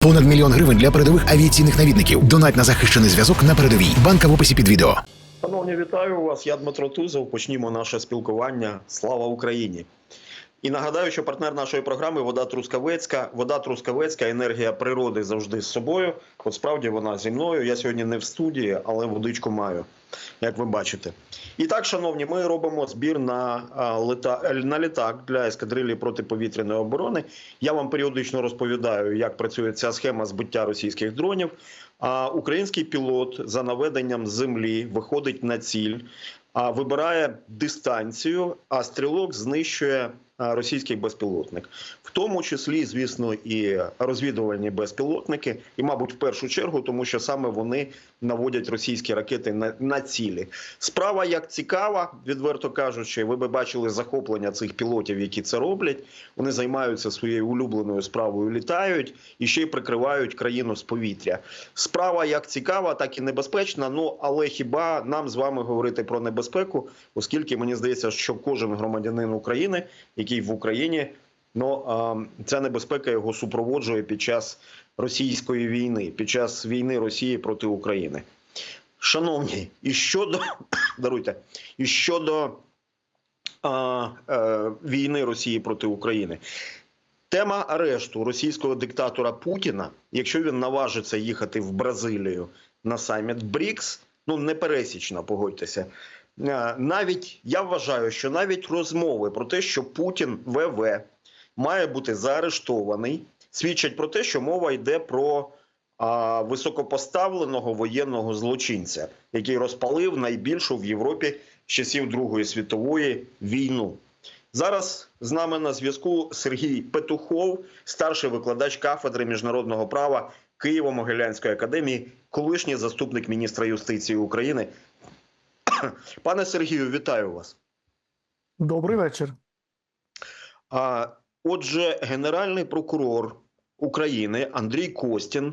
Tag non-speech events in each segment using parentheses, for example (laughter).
Понад мільйон гривень для передових авіаційних навідників. Донать на захищений зв'язок на передовій. Банка в описі під відео. Шановні, вітаю вас. Я Дмитро Тузов. Почнімо наше спілкування. Слава Україні! І нагадаю, що партнер нашої програми Вода Трускавецька. Вода Трускавецька, енергія природи завжди з собою. От справді вона зі мною. Я сьогодні не в студії, але водичку маю, як ви бачите. І так, шановні, ми робимо збір на, лета... на літак для ескадрилі протиповітряної оборони. Я вам періодично розповідаю, як працює ця схема збиття російських дронів. А український пілот за наведенням землі виходить на ціль, а вибирає дистанцію, а стрілок знищує російський безпілотник, в тому числі, звісно, і розвідувальні безпілотники, і, мабуть, в першу чергу, тому що саме вони наводять російські ракети на, на цілі. Справа як цікава, відверто кажучи, ви би бачили захоплення цих пілотів, які це роблять. Вони займаються своєю улюбленою справою, літають і ще й прикривають країну з повітря. Справа як цікава, так і небезпечна. Ну але хіба нам з вами говорити про небезпеку, оскільки мені здається, що кожен громадянин України, який в Україні, ну ця небезпека його супроводжує під час російської війни, під час війни Росії проти України. Шановні, і щодо (coughs) даруйте, і щодо а, е, війни Росії проти України. Тема арешту російського диктатора Путіна, якщо він наважиться їхати в Бразилію на саміт БРІКС, ну непересічна, погодьтеся. Е, Навіть я вважаю, що навіть розмови про те, що Путін ВВ має бути заарештований, свідчать про те, що мова йде про а, високопоставленого воєнного злочинця, який розпалив найбільшу в Європі з часів Другої світової війну. Зараз з нами на зв'язку Сергій Петухов, старший викладач кафедри міжнародного права Києво-Могилянської академії, колишній заступник міністра юстиції України. (coughs) Пане Сергію, вітаю вас. Добрий вечір. А, Отже, генеральний прокурор України Андрій Костін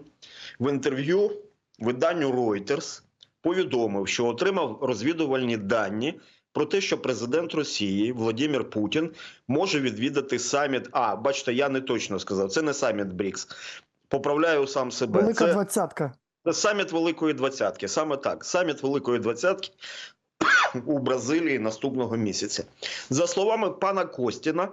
в інтерв'ю виданню Reuters повідомив, що отримав розвідувальні дані про те, що президент Росії Володимир Путін може відвідати саміт. А, бачите, я не точно сказав. Це не саміт БРІКС. Поправляю сам себе. Велика Це двадцятка. саміт Великої Двадцятки. Саме так. Саміт Великої Двадцятки у Бразилії наступного місяця. За словами пана Костіна,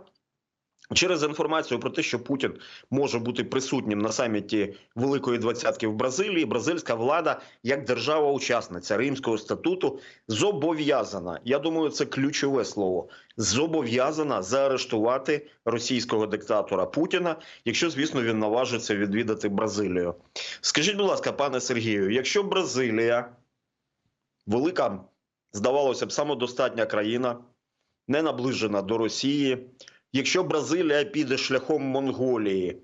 через інформацію про те, що Путін може бути присутнім на саміті Великої Двадцятки в Бразилії, бразильська влада, як держава-учасниця Римського статуту, зобов'язана. Я думаю, це ключове слово. Зобов'язана заарештувати російського диктатора Путіна, якщо, звісно, він наважиться відвідати Бразилію. Скажіть, будь ласка, пане Сергію, якщо Бразилія велика, здавалося б, самодостатня країна, не наближена до Росії. Якщо Бразилія піде шляхом Монголії,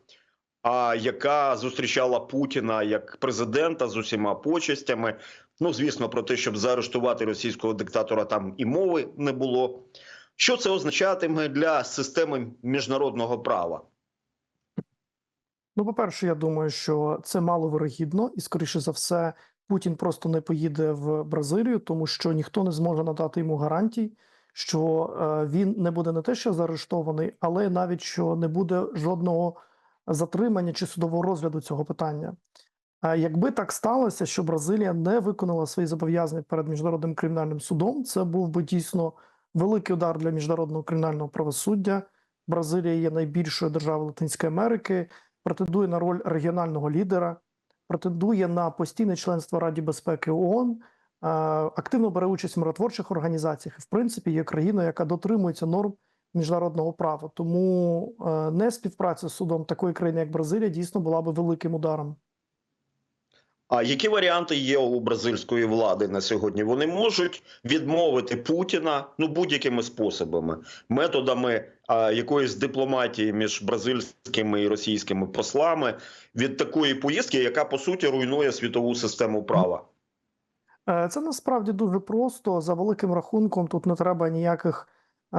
а яка зустрічала Путіна як президента з усіма почестями, ну звісно, про те, щоб заарештувати російського диктатора, там і мови не було. Що це означатиме для системи міжнародного права? Ну, по-перше, я думаю, що це маловирогідно, і скоріше за все, Путін просто не поїде в Бразилію, тому що ніхто не зможе надати йому гарантій, що е, він не буде не те, що заарештований, але навіть що не буде жодного затримання чи судового розгляду цього питання. Якби так сталося, що Бразилія не виконала свої зобов'язання перед міжнародним кримінальним судом, це був би дійсно великий удар для міжнародного кримінального правосуддя. Бразилія є найбільшою державою Латинської Америки, претендує на роль регіонального лідера, претендує на постійне членство Раді безпеки ООН, е, активно бере участь в миротворчих організаціях в принципі, є країною, яка дотримується норм міжнародного права. Тому е, не співпраця з судом такої країни, як Бразилія, дійсно була би великим ударом. А які варіанти є у бразильської влади на сьогодні? Вони можуть відмовити Путіна ну будь-якими способами, методами а, якоїсь дипломатії між бразильськими і російськими послами від такої поїздки, яка по суті руйнує світову систему права. Е, Це насправді дуже просто. За великим рахунком, тут не треба ніяких е,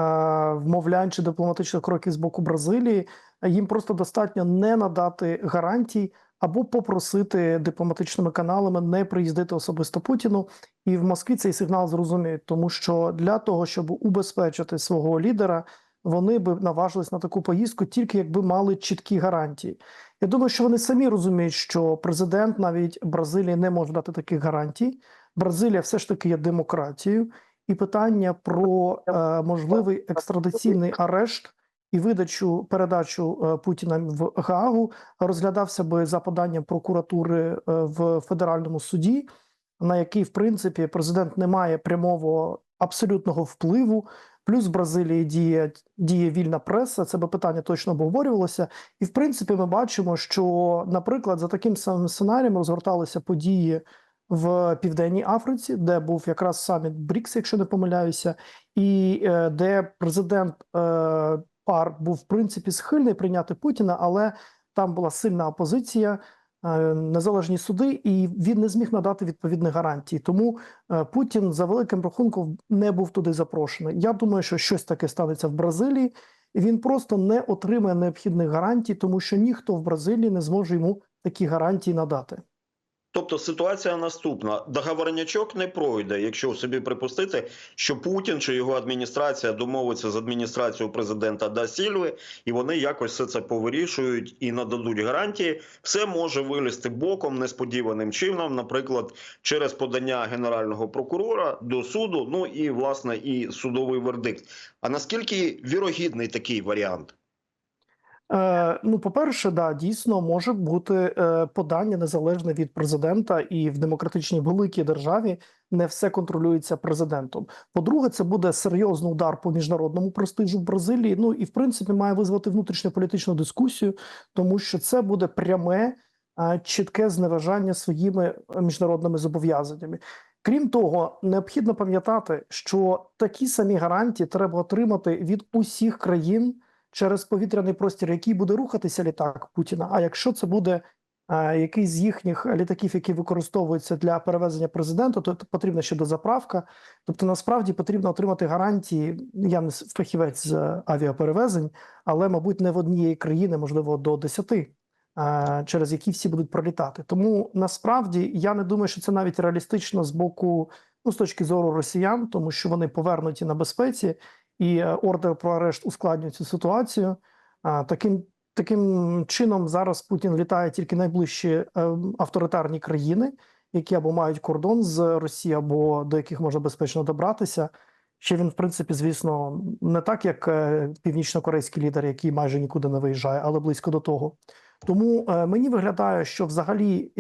вмовлянь чи дипломатичних кроків з боку Бразилії. Їм просто достатньо не надати гарантій або попросити дипломатичними каналами не приїздити особисто Путіну. І в Москві цей сигнал зрозуміють, тому що для того, щоб убезпечити свого лідера, вони би наважились на таку поїздку тільки якби мали чіткі гарантії. Я думаю, що вони самі розуміють, що президент навіть Бразилії не може дати таких гарантій. Бразилія все ж таки є демократією, і питання про е, можливий екстрадиційний арешт і видачу передачу е, Путіна в Гаагу розглядався би за поданням прокуратури е, в федеральному суді, на який, в принципі, президент не має прямого абсолютного впливу. Плюс в Бразилії діє, діє вільна преса. Це би питання точно обговорювалося. І в принципі, ми бачимо, що, наприклад, за таким самим сценарієм розгорталися події в Південній Африці, де був якраз саміт БРІКС, якщо не помиляюся, і е, де президент пар був в принципі схильний прийняти Путіна, але там була сильна опозиція, е, незалежні суди, і він не зміг надати відповідних гарантій. Тому е, Путін за великим рахунком не був туди запрошений. Я думаю, що щось таке станеться в Бразилії. І він просто не отримає необхідних гарантій, тому що ніхто в Бразилії не зможе йому такі гарантії надати. Тобто ситуація наступна: договорнячок не пройде, якщо собі припустити, що Путін чи його адміністрація домовиться з адміністрацією президента Да Сільви, і вони якось все це повирішують і нададуть гарантії. Все може вилізти боком несподіваним чином, наприклад, через подання генерального прокурора до суду. Ну і власне і судовий вердикт. А наскільки вірогідний такий варіант? Е, ну, по-перше, да, дійсно може бути е, подання незалежне від президента, і в демократичній великій державі не все контролюється президентом. По-друге, це буде серйозний удар по міжнародному престижу в Бразилії. Ну і в принципі має визвати внутрішньополітичну дискусію, тому що це буде пряме, е, чітке зневажання своїми міжнародними зобов'язаннями. Крім того, необхідно пам'ятати, що такі самі гарантії треба отримати від усіх країн через повітряний простір, який буде рухатися літак Путіна. А якщо це буде е, якийсь з їхніх літаків, які використовуються для перевезення президента, то потрібна ще дозаправка. Тобто, насправді потрібно отримати гарантії. Я не фахівець з авіаперевезень, але, мабуть, не в однієї країни, можливо, до 10, е, через які всі будуть пролітати. Тому насправді я не думаю, що це навіть реалістично з боку, ну з точки зору росіян, тому що вони повернуті на безпеці і е, ордер про арешт ускладнює цю ситуацію. Таким таким чином зараз Путін літає тільки найближчі е, авторитарні країни, які або мають кордон з Росією, або до яких можна безпечно добратися. Ще він, в принципі, звісно, не так, як е, північно-корейський лідер, який майже нікуди не виїжджає, але близько до того. Тому мені виглядає, що взагалі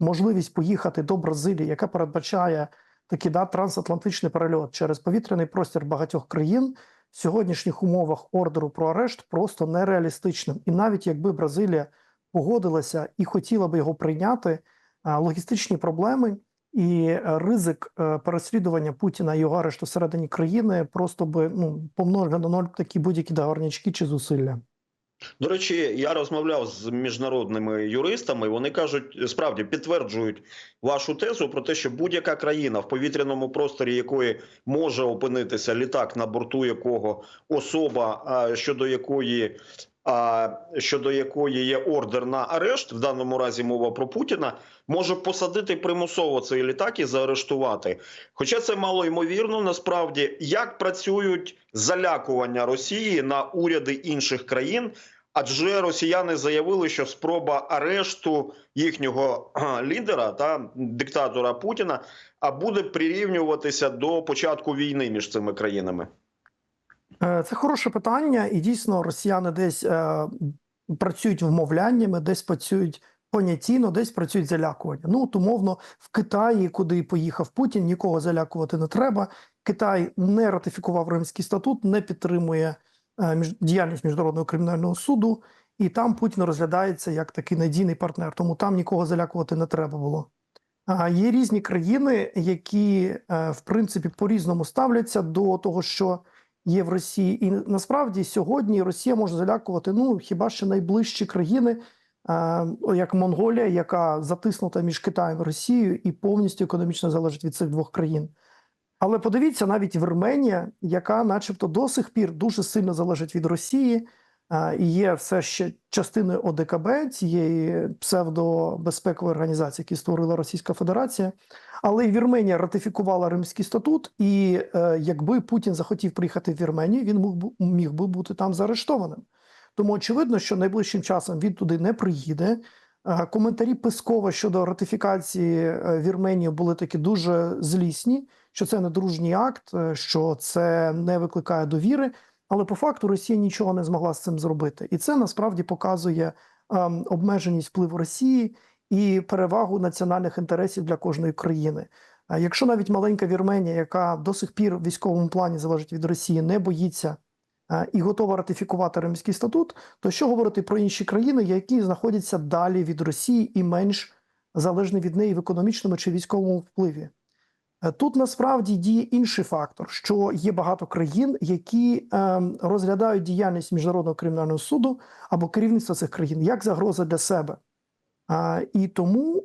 можливість поїхати до Бразилії, яка передбачає такий да, трансатлантичний перельот через повітряний простір багатьох країн в сьогоднішніх умовах ордеру про арешт просто нереалістичним. І навіть якби Бразилія погодилася і хотіла би його прийняти, логістичні проблеми і ризик е, переслідування Путіна і його арешту всередині країни просто би ну помножили на ноль такі будь-які договорнячки чи зусилля. До речі, я розмовляв з міжнародними юристами. Вони кажуть, справді підтверджують вашу тезу про те, що будь-яка країна в повітряному просторі якої може опинитися літак, на борту якого особа, щодо якої а, щодо якої є ордер на арешт, в даному разі мова про Путіна, може посадити примусово цей літак і заарештувати. Хоча це мало ймовірно, насправді як працюють залякування Росії на уряди інших країн. Адже росіяни заявили, що спроба арешту їхнього лідера та диктатора Путіна буде прирівнюватися до початку війни між цими країнами. Е, Це хороше питання, і дійсно росіяни десь е, працюють вмовляннями, десь працюють понятійно, десь працюють залякування. Ну, от, умовно, в Китаї, куди поїхав Путін, нікого залякувати не треба. Китай не ратифікував Римський статут, не підтримує діяльність міжнародного кримінального суду, і там Путін розглядається як такий надійний партнер. Тому там нікого залякувати не треба було. Є різні країни, які е, в принципі по-різному ставляться до того, що є в Росії, і насправді сьогодні Росія може залякувати ну хіба що найближчі країни, е, як Монголія, яка затиснута між Китаєм і Росією і повністю економічно залежить від цих двох країн. Але подивіться, навіть Вірменія, яка, начебто, до сих пір дуже сильно залежить від Росії, і є все ще частиною ОДКБ, цієї псевдобезпекової організації, яку створила Російська Федерація. Але і Вірменія ратифікувала Римський статут, і е, якби Путін захотів приїхати в Вірменію, він міг, міг би бути там заарештованим. Тому очевидно, що найближчим часом він туди не приїде. Е, Коментарі Пескова щодо ратифікації е, Вірменії були такі дуже злісні, що це не дружній акт, е, що це не викликає довіри. Але по факту Росія нічого не змогла з цим зробити, і це насправді показує ем, обмеженість впливу Росії і перевагу національних інтересів для кожної країни. Якщо навіть маленька Вірменія, яка до сих пір в військовому плані залежить від Росії, не боїться і готова ратифікувати Римський статут, то що говорити про інші країни, які знаходяться далі від Росії і менш залежні від неї в економічному чи військовому впливі? Е, Тут насправді діє інший фактор, що є багато країн, які ем, розглядають діяльність міжнародного кримінального суду або керівництва цих країн як загроза для себе. І тому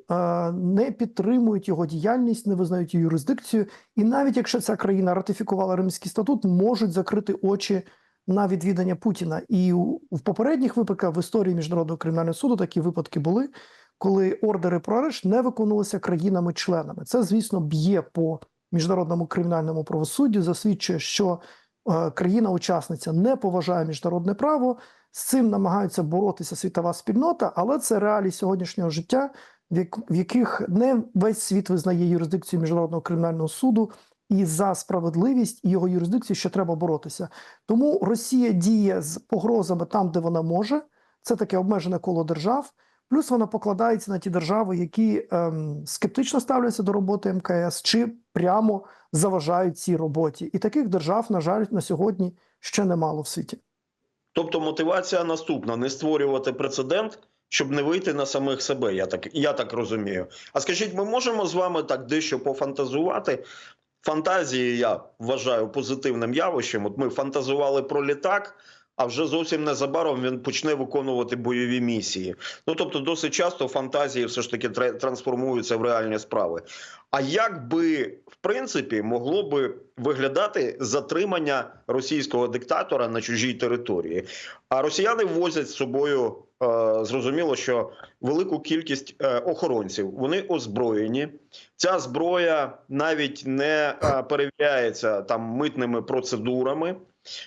не підтримують його діяльність, не визнають її юрисдикцію. І навіть якщо ця країна ратифікувала Римський статут, можуть закрити очі на відвідання Путіна. І в попередніх випадках в історії міжнародного кримінального суду такі випадки були, коли ордери про арешт не виконувалися країнами-членами. Це, звісно, б'є по міжнародному кримінальному правосуддю, засвідчує, що е, країна-учасниця не поважає міжнародне право. З цим намагаються боротися світова спільнота, але це реалії сьогоднішнього життя, в яких не весь світ визнає юрисдикцію міжнародного кримінального суду, і за справедливість і його юрисдикцію ще треба боротися. Тому Росія діє з погрозами там, де вона може. Це таке обмежене коло держав. Плюс вона покладається на ті держави, які ем, скептично ставляться до роботи МКС, чи прямо заважають цій роботі. І таких держав, на жаль, на сьогодні ще немало в світі. Тобто мотивація наступна: не створювати прецедент, щоб не вийти на самих себе. Я так, я так розумію. А скажіть, ми можемо з вами так дещо пофантазувати? Фантазії я вважаю позитивним явищем. От ми фантазували про літак. А вже зовсім незабаром він почне виконувати бойові місії. Ну тобто, досить часто фантазії все ж таки трансформуються в реальні справи. А як би в принципі могло би виглядати затримання російського диктатора на чужій території? А росіяни возять з собою зрозуміло, що велику кількість е, охоронців вони озброєні. Ця зброя навіть не е, перевіряється там митними процедурами.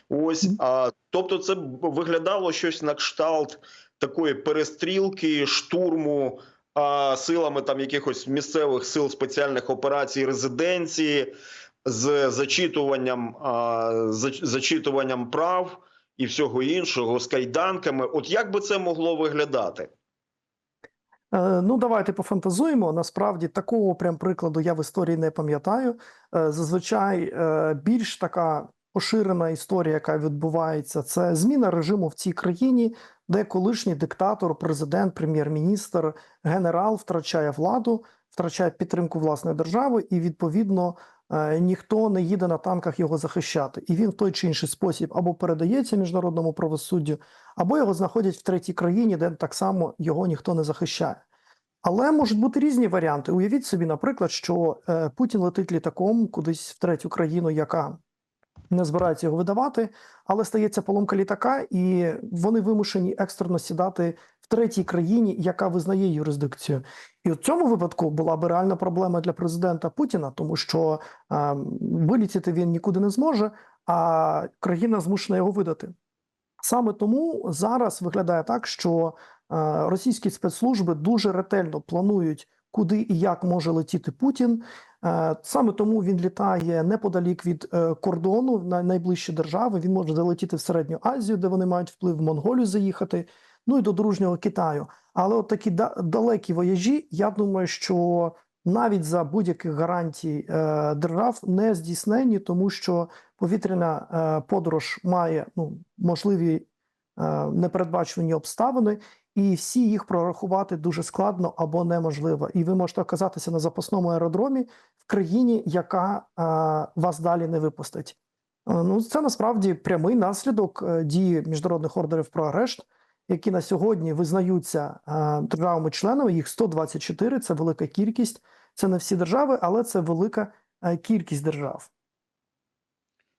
Ось а тобто, це виглядало щось на кшталт такої перестрілки, штурму а, силами там якихось місцевих сил спеціальних операцій резиденції з зачитуванням, а, зач- зачитуванням прав і всього іншого з кайданками. От як би це могло виглядати? Е, Ну, давайте пофантазуємо. Насправді такого прям прикладу я в історії не пам'ятаю. Е, Зазвичай е, більш така поширена історія, яка відбувається, це зміна режиму в цій країні, де колишній диктатор, президент, прем'єр-міністр, генерал втрачає владу, втрачає підтримку власної держави, і відповідно ніхто не їде на танках його захищати. І він в той чи інший спосіб або передається міжнародному правосуддю, або його знаходять в третій країні, де так само його ніхто не захищає. Але можуть бути різні варіанти. Уявіть собі, наприклад, що е, Путін летить літаком кудись в третю країну, яка не збирається його видавати, але стається поломка літака, і вони вимушені екстрено сідати третій країні, яка визнає юрисдикцію. І в цьому випадку була би реальна проблема для президента Путіна, тому що е, вилітіти він нікуди не зможе, а країна змушена його видати. Саме тому зараз виглядає так, що е, російські спецслужби дуже ретельно планують, куди і як може летіти Путін. Е, Саме тому він літає неподалік від е, кордону на найближчі держави. Він може залетіти в Середню Азію, де вони мають вплив в Монголію заїхати, ну і до дружнього Китаю. Але от такі да- далекі вояжі, я думаю, що навіть за будь-яких гарантій е, держав не здійснені, тому що повітряна е, подорож має ну, можливі е, непередбачувані обставини, і всі їх прорахувати дуже складно або неможливо. І ви можете оказатися на запасному аеродромі в країні, яка е, вас далі не випустить. Е, Ну, це насправді прямий наслідок е, дії міжнародних ордерів про арешт, які на сьогодні визнаються державами-членами. Їх 124, це велика кількість. Це не всі держави, але це велика е, кількість держав.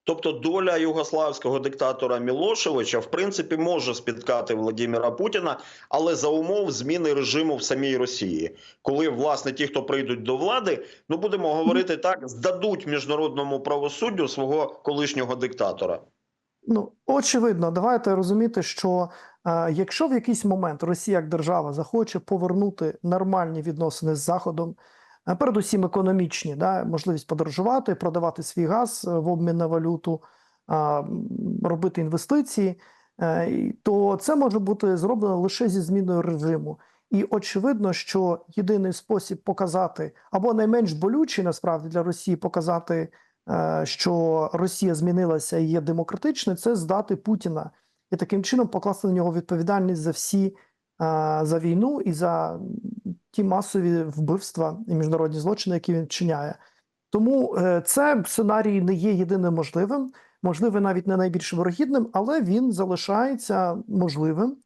Тобто доля югославського диктатора Мілошевича в принципі може спіткати Владимира Путіна, але за умов зміни режиму в самій Росії, коли власне ті, хто прийдуть до влади, ну будемо говорити так, здадуть міжнародному правосуддю свого колишнього диктатора. Ну, очевидно, давайте розуміти, що якщо в якийсь момент Росія як держава захоче повернути нормальні відносини з Заходом, е, передусім економічні, да, можливість подорожувати, продавати свій газ е, в обмін на валюту, робити інвестиції, е, то це може бути зроблено лише зі зміною режиму. І очевидно, що єдиний спосіб показати, або найменш болючий насправді для Росії показати що Росія змінилася і є демократичною, це здати Путіна і таким чином покласти на нього відповідальність за всі за війну і за ті масові вбивства і міжнародні злочини, які він вчиняє. Тому е, це сценарій не є єдиним можливим, можливо, навіть не найбільш вирогідним, але він залишається можливим.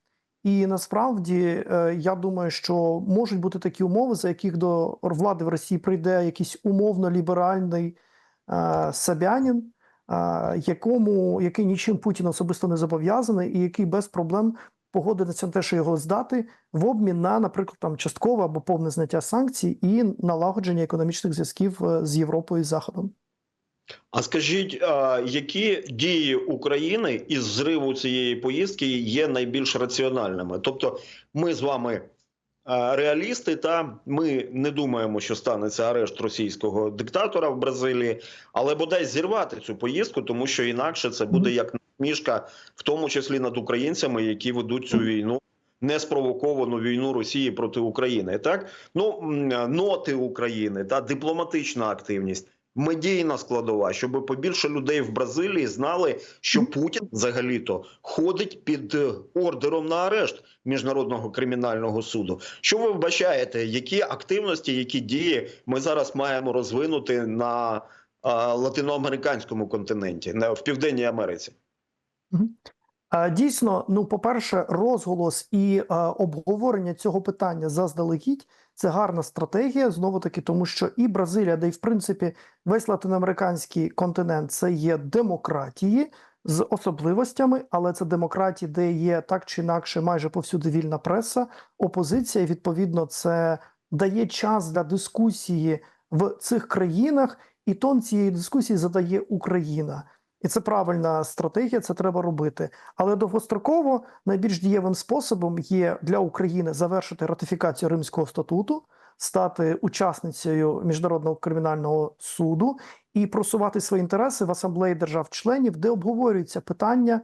І насправді е, я думаю, що можуть бути такі умови, за яких до влади в Росії прийде якийсь умовно ліберальний е, Собянін, е, якому який нічим Путін особисто не зобов'язаний, і який без проблем погодиться на те, що його здати в обмін на, наприклад, там часткове або повне зняття санкцій і налагодження економічних зв'язків е, з Європою і Заходом. А скажіть, які дії України із зриву цієї поїздки є найбільш раціональними? Тобто, ми з вами реалісти, та ми не думаємо, що станеться арешт російського диктатора в Бразилії, але бодай зірвати цю поїздку, тому що інакше це буде як насмішка, в тому числі над українцями, які ведуть цю війну. Неспровоковану війну Росії проти України, так? Ну ноти України та дипломатична активність медійна складова, щоб побільше людей в Бразилії знали, що Путін взагалі-то ходить під е, ордером на арешт міжнародного кримінального суду. Що ви вбачаєте, які активності, які дії ми зараз маємо розвинути на латиноамериканському континенті, на в південній Америці? Е, Дійсно, ну, по-перше, розголос і е, обговорення цього питання заздалегідь це гарна стратегія. Знову таки, тому що і Бразилія, де й в принципі весь латиноамериканський континент це є демократії з особливостями, але це демократії, де є так чи інакше майже повсюди вільна преса, опозиція. Відповідно, це дає час для дискусії в цих країнах, і тон цієї дискусії задає Україна. І це правильна стратегія, це треба робити. Але довгостроково найбільш дієвим способом є для України завершити ратифікацію Римського статуту, стати учасницею міжнародного кримінального суду і просувати свої інтереси в асамблеї держав-членів, де обговорюються питання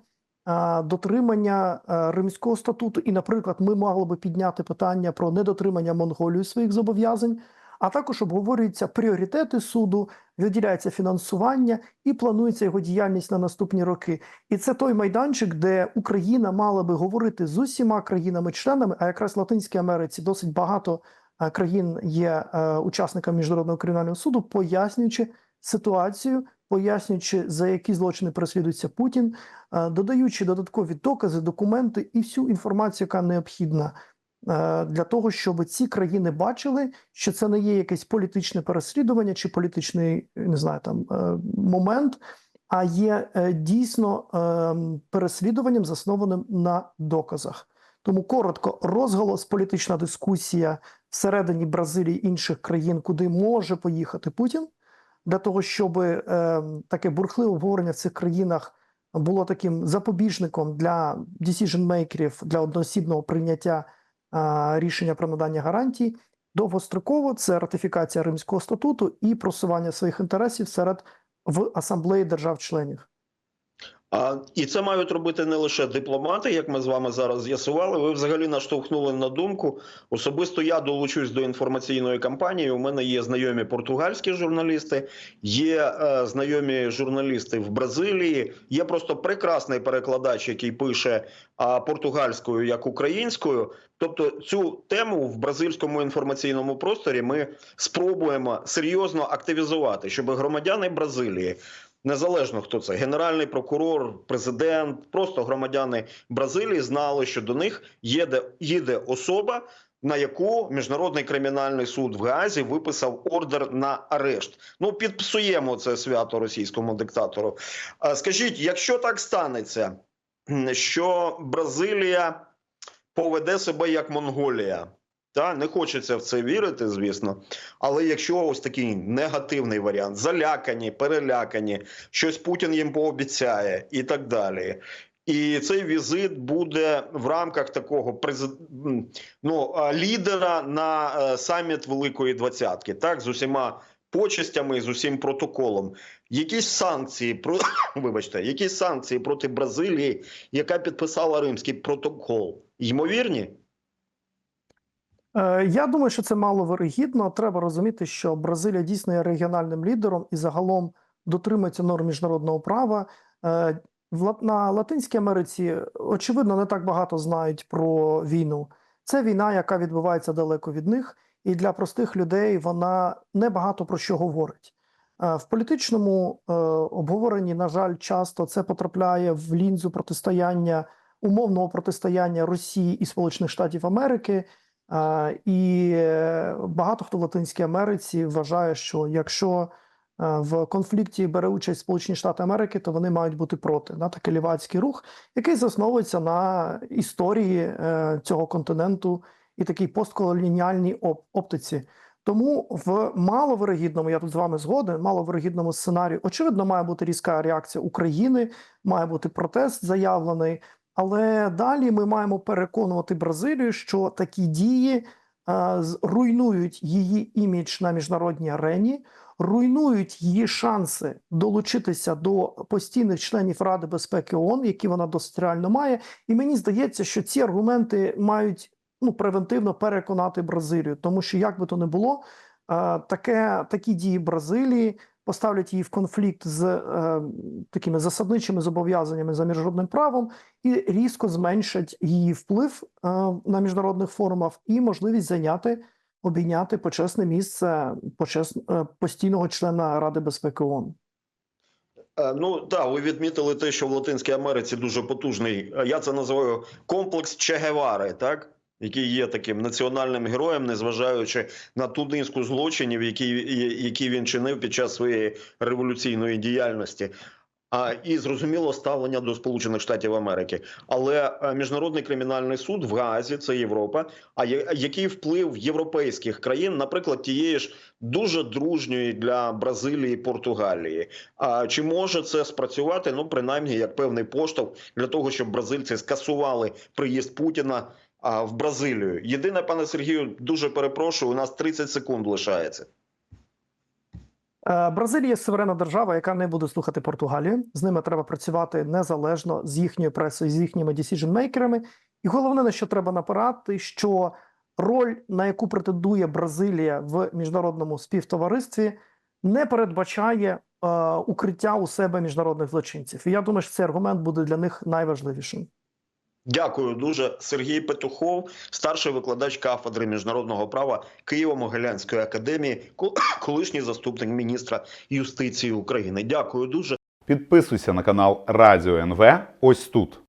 дотримання Римського статуту. І, наприклад, ми могли би підняти питання про недотримання Монголією своїх зобов'язань. А також обговорюються пріоритети суду, виділяється фінансування і планується його діяльність на наступні роки. І це той майданчик, де Україна мала би говорити з усіма країнами-членами, а якраз в Латинській Америці досить багато е, країн є е, учасниками міжнародного кримінального суду, пояснюючи ситуацію, пояснюючи за які злочини переслідується Путін, е, додаючи додаткові докази, документи і всю інформацію, яка необхідна для того, щоб ці країни бачили, що це не є якесь політичне переслідування чи політичний не знаю там е, момент, а є е, дійсно е, переслідуванням, заснованим на доказах. Тому коротко, розголос, політична дискусія всередині Бразилії інших країн, куди може поїхати Путін, для того, щоб е, таке бурхливе обговорення в цих країнах було таким запобіжником для decision-мейкерів, для одноосібного прийняття е, рішення про надання гарантій. Довгостроково це ратифікація Римського статуту і просування своїх інтересів серед в асамблеї держав-членів. А і це мають робити не лише дипломати, як ми з вами зараз з'ясували. Ви взагалі наштовхнули на думку. Особисто я долучусь до інформаційної кампанії. У мене є знайомі португальські журналісти, є е, знайомі журналісти в Бразилії. Є просто прекрасний перекладач, який пише а, португальською як українською. Тобто цю тему в бразильському інформаційному просторі ми спробуємо серйозно активізувати, щоб громадяни Бразилії незалежно хто це генеральний прокурор, президент, просто громадяни Бразилії знали, що до них їде, їде особа, на яку міжнародний кримінальний суд в Гаазі виписав ордер на арешт. Ну підпсуємо це свято російському диктатору. Скажіть, якщо так станеться, що Бразилія поведе себе як Монголія. Та не хочеться в це вірити, звісно. Але якщо ось такий негативний варіант, залякані, перелякані, щось Путін їм пообіцяє і так далі. І цей візит буде в рамках такого презид... ну, лідера на е, саміт Великої Двадцятки, так, з усіма почестями з усім протоколом. Якісь санкції про (coughs) вибачте, якісь санкції проти Бразилії, яка підписала Римський протокол, ймовірні? Е, Я думаю, що це мало вирогідно. Треба розуміти, що Бразилія дійсно є регіональним лідером і загалом дотримується норм міжнародного права. Е, На Латинській Америці очевидно не так багато знають про війну. Це війна, яка відбувається далеко від них, і для простих людей вона не багато про що говорить. Е, В політичному обговоренні, на жаль, часто це потрапляє в лінзу протистояння умовного протистояння Росії і Сполучених Штатів Америки. А, І е, багато хто в Латинській Америці вважає, що якщо е, в конфлікті бере участь Сполучені Штати Америки, то вони мають бути проти. Да? Такий лівацький рух, який засновується на історії е, цього континенту і такій постколоніальній оптиці. Тому в маловирогідному, я тут з вами згоден, маловирогідному сценарію, очевидно, має бути різка реакція України, має бути протест заявлений. Але далі ми маємо переконувати Бразилію, що такі дії е, руйнують її імідж на міжнародній арені, руйнують її шанси долучитися до постійних членів Ради безпеки ООН, які вона досить реально має. І мені здається, що ці аргументи мають ну превентивно переконати Бразилію, тому що як би то не було, е, таке такі дії Бразилії поставлять її в конфлікт з е, такими засадничими зобов'язаннями за міжнародним правом і різко зменшать її вплив е, на міжнародних форумах і можливість зайняти обійняти почесне місце почес, е, постійного члена Ради безпеки ООН. Е, Ну так, ви відмітили те, що в Латинській Америці дуже потужний. е, Я це називаю комплекс Че Гевари, так? Який є таким національним героєм, незважаючи на ту низку злочинів, які, які він чинив під час своєї революційної діяльності. А і зрозуміло ставлення до Сполучених Штатів Америки, але е, міжнародний кримінальний суд в Гаазі це Європа. А який вплив європейських країн, наприклад, тієї ж дуже дружньої для Бразилії Португалії? А чи може це спрацювати? Ну принаймні як певний поштовх для того, щоб бразильці скасували приїзд Путіна в Бразилію? Єдине, пане Сергію, дуже перепрошую. У нас 30 секунд лишається. Е, Бразилія суверенна держава, яка не буде слухати Португалію. З ними треба працювати незалежно з їхньою пресою, з їхніми decision-мейкерами. І головне, на що треба напирати, що роль, на яку претендує Бразилія в міжнародному співтоваристві, не передбачає е, укриття у себе міжнародних злочинців. І я думаю, що цей аргумент буде для них найважливішим. Дякую дуже. Сергій Петухов, старший викладач кафедри міжнародного права Києво-Могилянської академії, кол- (coughs) колишній заступник міністра юстиції України. Дякую дуже. Підписуйся на канал Радіо НВ ось тут.